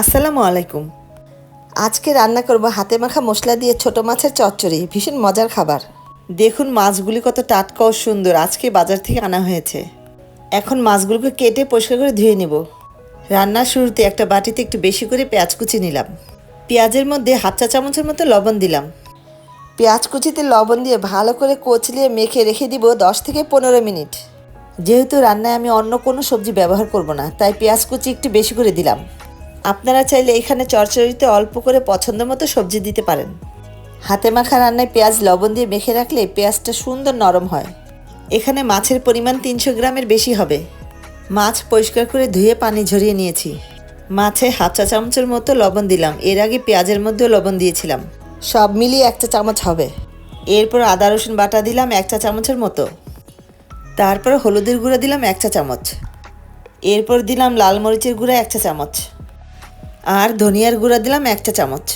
আসসালামু আলাইকুম। আজকে রান্না করব হাতে মাখা মশলা দিয়ে ছোট মাছের চচ্চড়ি, ভীষণ মজার খাবার। দেখুন মাছগুলি কত টাটকা ও সুন্দর, আজকে বাজার থেকে আনা হয়েছে। এখন মাছগুলোকে কেটে পরিষ্কার করে ধুয়ে নেব। রান্নার শুরুতে একটা বাটিতে একটু বেশি করে পেঁয়াজ কুচি নিলাম। পেঁয়াজের মধ্যে হাফ চা চামচের মতো লবণ দিলাম। পেঁয়াজ কুচিতে লবণ দিয়ে ভালো করে কচলিয়ে মেখে রেখে দিব দশ থেকে পনেরো মিনিট। যেহেতু রান্নায় আমি অন্য কোনো সবজি ব্যবহার করব না, তাই পেঁয়াজ কুচি একটু বেশি করে দিলাম। আপনারা চাইলে এখানে চরচড়িতে অল্প করে পছন্দ মতো সবজি দিতে পারেন। হাতে মাখা রান্নায় পেঁয়াজ লবণ দিয়ে মেখে রাখলে পেঁয়াজটা সুন্দর নরম হয়। এখানে মাছের পরিমাণ তিনশো গ্রামের বেশি হবে। মাছ পরিষ্কার করে ধুয়ে পানি ঝরিয়ে নিয়েছি। মাছে হাফ চা চামচের মতো লবণ দিলাম। এর আগে পেঁয়াজের মধ্যেও লবণ দিয়েছিলাম। সব মিলিয়ে একটা চামচ হবে। এরপর আদা, রসুন বাটা দিলাম এক চা চামচের মতো। তারপর হলুদের গুঁড়া দিলাম এক চা চামচ। এরপর দিলাম লাল মরিচের গুঁড়া এক চা চামচ। আর ধনিয়ার গুঁড়া দিলাম এক চা চামচ।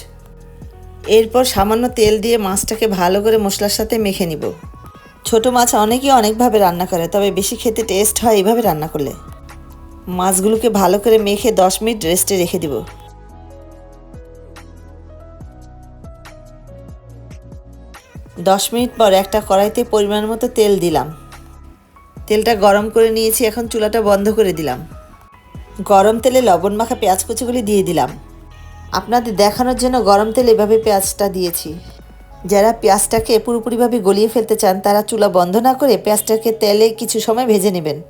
এরপর সামান্য তেল দিয়ে মাছটাকে ভালো করে মশলার সাথে মেখে নিব। ছোট মাছ অনেকেই অনেকভাবে রান্না করে, তবে বেশি খেতে টেস্ট হয় এইভাবে রান্না করলে। মাছগুলোকে ভালো করে মেখে দশ মিনিট রেস্টে রেখে দিব। দশ মিনিট পর একটা কড়াইতে পরিমাণ মতো তেল দিলাম। তেলটা গরম করে নিয়েছি, এখন চুলাটা বন্ধ করে দিলাম। গরম তেলে লবণ মাখা পেঁয়াজ কুচিগুলি দিয়ে দিলাম। আপনাদের দেখানোর জন্য গরম তেলে এভাবে পেঁয়াজটা দিয়েছি। যারা পেঁয়াজটাকে পুরোপুরিভাবে গলিয়ে ফেলতে চান, তারা চুলা বন্ধ না করে পেঁয়াজটাকে তেলে কিছু সময় ভেজে নেবেন।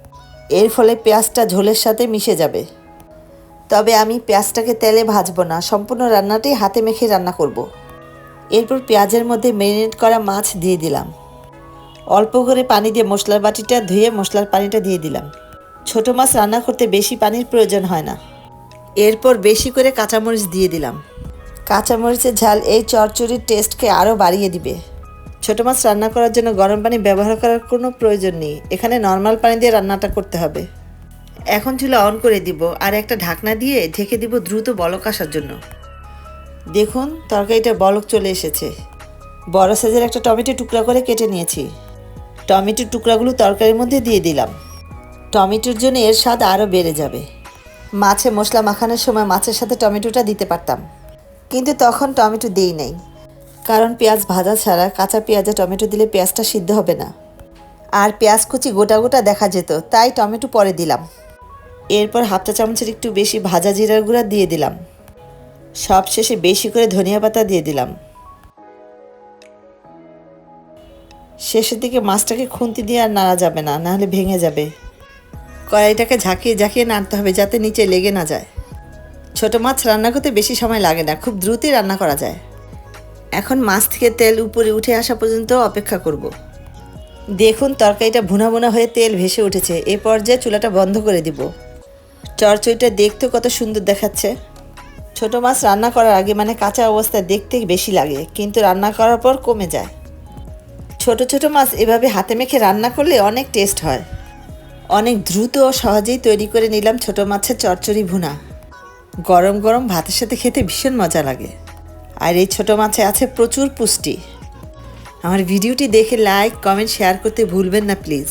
এর ফলে পেঁয়াজটা ঝোলের সাথে মিশে যাবে। তবে আমি পেঁয়াজটাকে তেলে ভাজবো না, সম্পূর্ণ রান্নাটি হাতে মেখে রান্না করব। এরপর পেঁয়াজের মধ্যে ম্যারিনেট করা মাছ দিয়ে দিলাম। অল্প করে পানি দিয়ে মশলার বাটিটা ধুয়ে মশলার পানিটা দিয়ে দিলাম। ছোট মাছ রান্না করতে বেশি পানির প্রয়োজন হয় না। এরপর বেশি করে কাঁচামরিচ দিয়ে দিলাম। কাঁচামরিচের ঝাল এই চচ্চড়ির টেস্টকে আরও বাড়িয়ে দিবে। ছোট মাছ রান্না করার জন্য গরম পানি ব্যবহার করার কোনো প্রয়োজন নেই। এখানে নর্মাল পানি দিয়ে রান্নাটা করতে হবে। এখন চুলা অন করে দিব আর একটা ঢাকনা দিয়ে ঢেকে দিব দ্রুত বলক আসার জন্য। দেখুন, তরকারিটা বলক চলে এসেছে। বড় সাইজের একটা টমেটো টুকরা করে কেটে নিয়েছি। টমেটোর টুকরাগুলো তরকারির মধ্যে দিয়ে দিলাম। টমেটোর জন্য এর স্বাদ আরও বেড়ে যাবে। মাছে মশলা মাখানোর সময় মাছের সাথে টমেটোটা দিতে পারতাম। কিন্তু তখন টমেটো দিই নাই। কারণ পেঁয়াজ ভাজা ছাড়া কাঁচা পেঁয়াজে টমেটো দিলে পেঁয়াজটা সিদ্ধ হবে না। আর পেঁয়াজ কুচি গোটা গোটা দেখা যেত, তাই টমেটো পরে দিলাম। এরপর হাফ চা চামচের একটু বেশি ভাজা জিরার গুঁড়া দিয়ে দিলাম। সব শেষে বেশি করে ধনিয়া পাতা দিয়ে দিলাম। শেষের দিকে মাছটাকে খুন্তি দিয়ে আর নাড়া যাবে না, নাহলে ভেঙে যাবে। কড়াইটাকে ঝাঁকিয়ে ঝাঁকিয়ে নাড়তে হবে যাতে নিচে লেগে না যায়। ছোট মাছ রান্না করতে বেশি সময় লাগে না, খুব দ্রুতই রান্না করা যায়। এখন মাছ থেকে তেল উপরে উঠে আসা পর্যন্ত অপেক্ষা করব। দেখুন তরকারিটা ভুনা ভুনা হয়ে তেল ভেসে উঠেছে। এ পর্যায়ে চুলাটা বন্ধ করে দিব। চরচড়িটা দেখতে কত সুন্দর দেখাচ্ছে। ছোট মাছ রান্না করার আগে মানে কাঁচা অবস্থায় দেখতে বেশি লাগে, কিন্তু রান্না করার পর কমে যায়। ছোট ছোট মাছ এভাবে হাতে মেখে রান্না করলে অনেক টেস্ট হয়। অনেক দ্রুত ও সহজেই তৈরি করে নিলাম ছোট মাছের চচ্চড়ি ভুনা। গরম গরম ভাতের সাথে খেতে ভীষণ মজা লাগে। আর এই ছোট মাছে আছে প্রচুর পুষ্টি। আমার ভিডিওটি দেখে লাইক কমেন্ট শেয়ার করতে ভুলবেন না প্লিজ